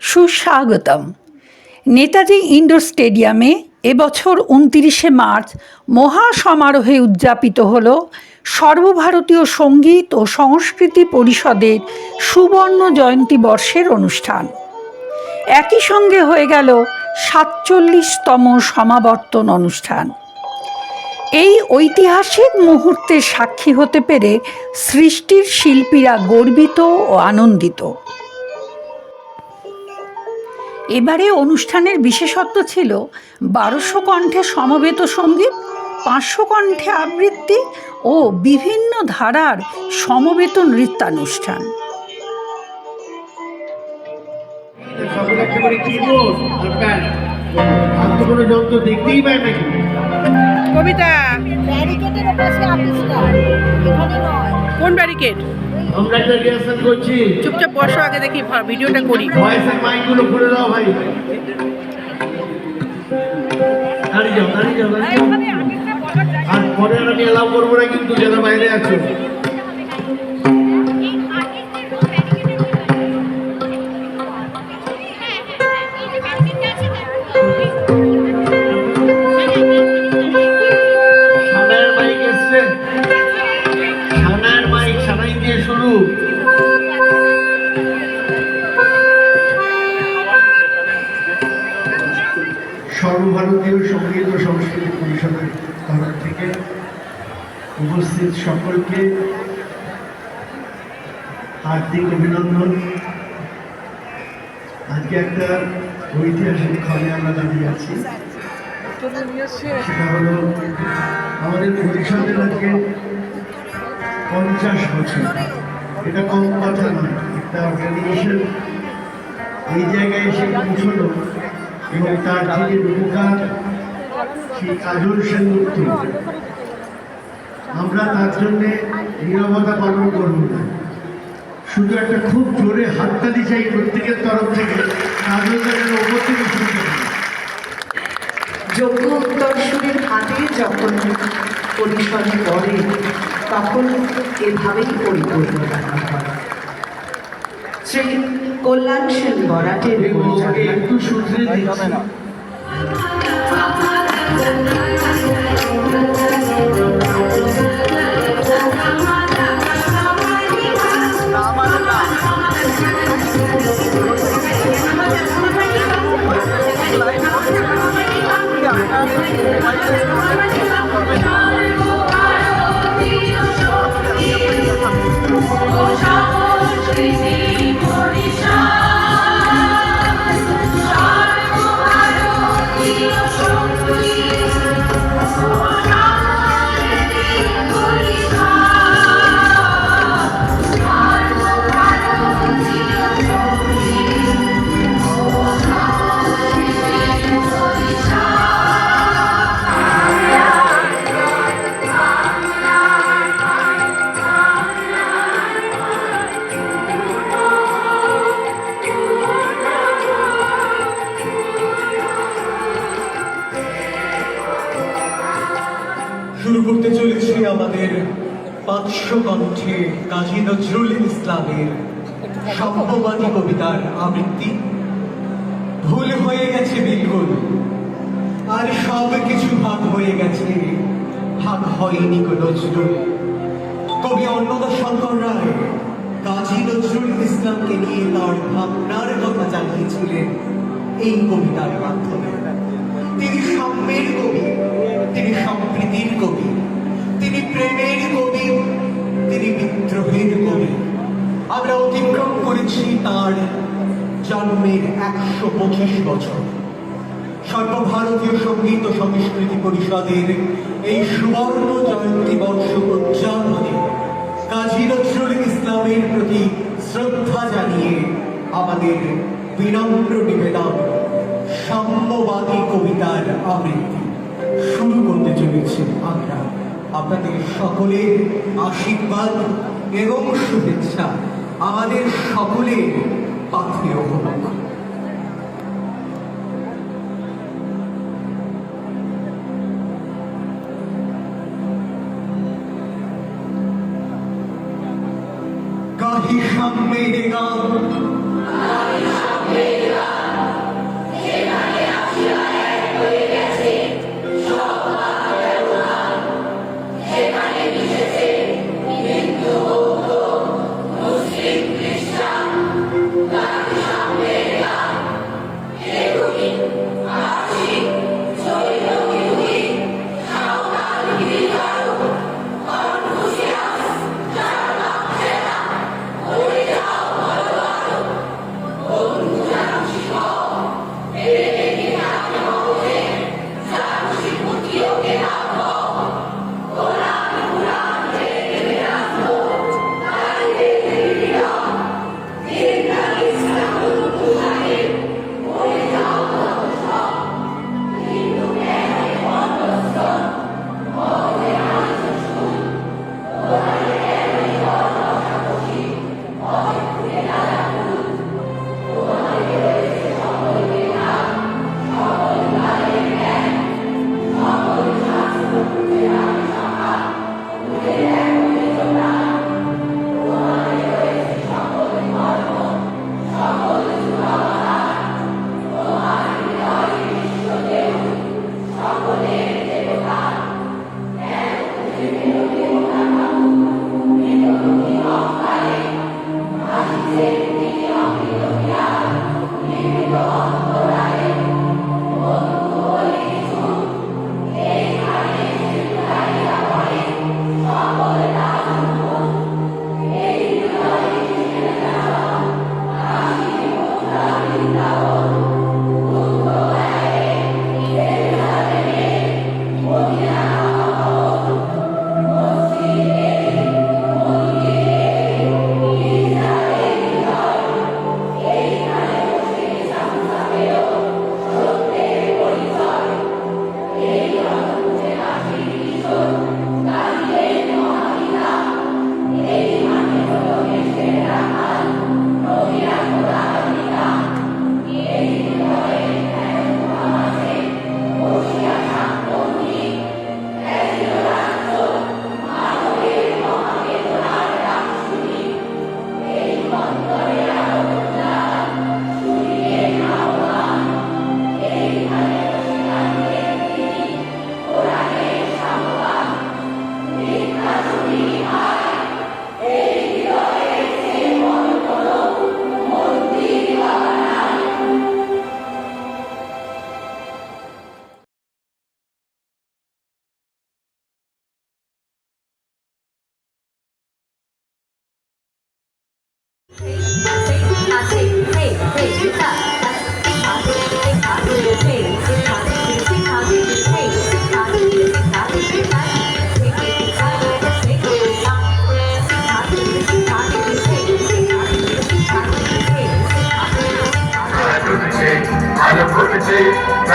সুস্বাগতম। নেতাজি ইন্ডোর স্টেডিয়ামে এবছর উনতিরিশে মার্চ মহা সমারোহে উদযাপিত হল সর্বভারতীয় সংগীত ও সংস্কৃতি পরিষদের সুবর্ণ জয়ন্তী বর্ষের অনুষ্ঠান। একই সঙ্গে হয়ে গেল সাতচল্লিশতম সমাবর্তন অনুষ্ঠান। এই ঐতিহাসিক মুহূর্তের সাক্ষী হতে পেরে সৃষ্টির শিল্পীরা গর্বিত ও আনন্দিত। এবারে অনুষ্ঠানের বিশেষত্ব ছিল বারোশো কণ্ঠে সমবেত সংগীত পাঁচশো কণ্ঠে আবৃত্তি ও বিভিন্ন ধারার সমবেত নৃত্যানুষ্ঠান। কবিতা। কোন ব্যারিকেড আমরা একটা রিহার্সাল করছি চুপচাপ বসো আগে দেখি ভিডিওটা করি। ভয়েসের মাইকগুলো খুলে দাও ভাই দাঁড়িয়ে যাও দাঁড়িয়ে যাও আর পরে আমি এলাও করব না কিন্তু যারা বাইরে আছো। উপস্থিত সকলকে হার্দিক অভিনন্দন। আজকে একটা ঐতিহাসিক ক্ষণে আমরা দাঁড়িয়ে আছি। সেটা হলো আমাদের পরিষদের আজকে পঞ্চাশ বছর। এটা কম কথা নয়, একটা অর্গানাইজেশন এই জায়গায় এসে পৌঁছলো এবং তার যিনি রূপকার, সেই কাজল সেনগুপ্ত আমরা তার জন্যে নিরবতা পালন করব। না শুধু একটা খুব জোরে হাততালি চাই প্রত্যেকের তরফ থেকে যেন ওপর থেকে শুনতে পারে। যোগ্য উত্তরসূরির হাতে যখন পরিসরে পড়ে তখন এভাবেই পরিপূর্ণতা হয়। শ্রী কল্যাণ সেন বরাটের একটু শুধরে দিচ্ছি। শুরু করতে চলেছি আমাদের পাঁচশো কণ্ঠে কাজী নজরুল ইসলামের সম্ভবাদী কবিতার আবৃত্তি। ভুল হয়ে গেছে বিলকুল, আর সব কিছু ভাগ হয়ে গেছে, ভাগ হয়নি নজরুল। কবি অন্নদা শঙ্কর রায় কাজী নজরুল ইসলামকে নিয়ে তার ভাবনার কথা জানিয়েছিলেন এই কবিতার মাধ্যমে। তিনি সাম্যের কবি, তিনি সম্প্রীতির কবি, তিনি প্রেমের কবি, তিনি বিদ্রোহের কবি। আমরা অতিক্রম করেছি তার জন্মের একশো পঁচিশ বছর। সর্বভারতীয় সংগীত সংস্কৃতি পরিষদের এই সুবর্ণ জয়ন্তী বর্ষ উদযাপনে কাজী নজরুল ইসলামের প্রতি শ্রদ্ধা জানিয়ে আমাদের বিনম্র নিবেদন সাম্যবাদী কবিতার আবৃত্তি। শুরু করতে চলেছি আমরা। আপনাদের সকলের আশীর্বাদ এবং শুভেচ্ছা, আমাদের সকলের পাথেয় হোক। গাহি সাম্যের গান।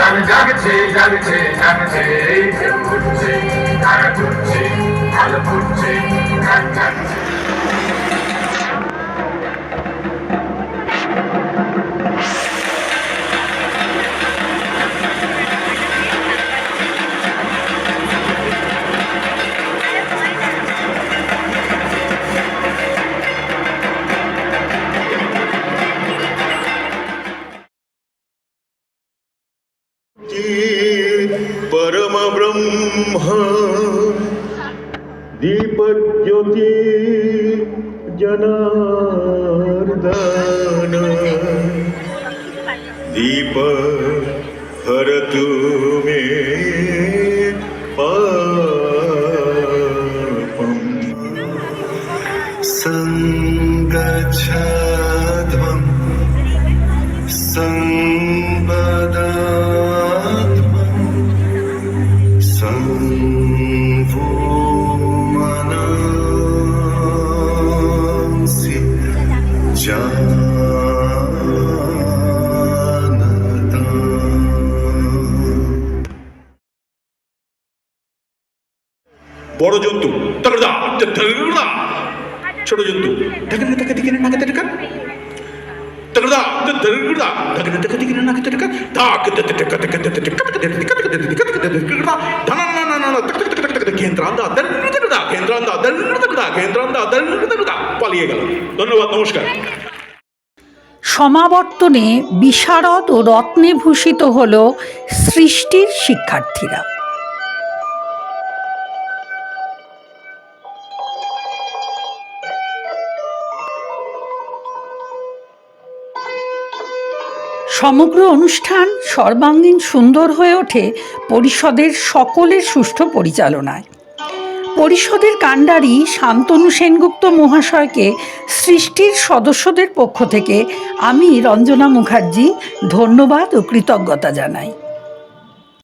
আমি জাগছে জাগছে জাগছে এই ফুটছে তারা ফুটছে আলো ফুটছে গান গাচ্ছে জানা বড় জন্তু ছোট জন্তু না না পালিয়ে গেল ধন্যবাদ নমস্কার সমাবর্তনে বিশারদ ও রত্নে ভূষিত হল সৃষ্টির শিক্ষার্থীরা সমগ্র অনুষ্ঠান সর্বাঙ্গীন সুন্দর হয়ে ওঠে পরিষদের সকলের সুষ্ঠু পরিচালনায়। পরিষদের কাণ্ডারি শান্তনু সেনগুপ্ত মহাশয়কে সৃষ্টির সদস্যদের পক্ষ থেকে আমি রঞ্জনা মুখার্জি ধন্যবাদ ও কৃতজ্ঞতা জানাই।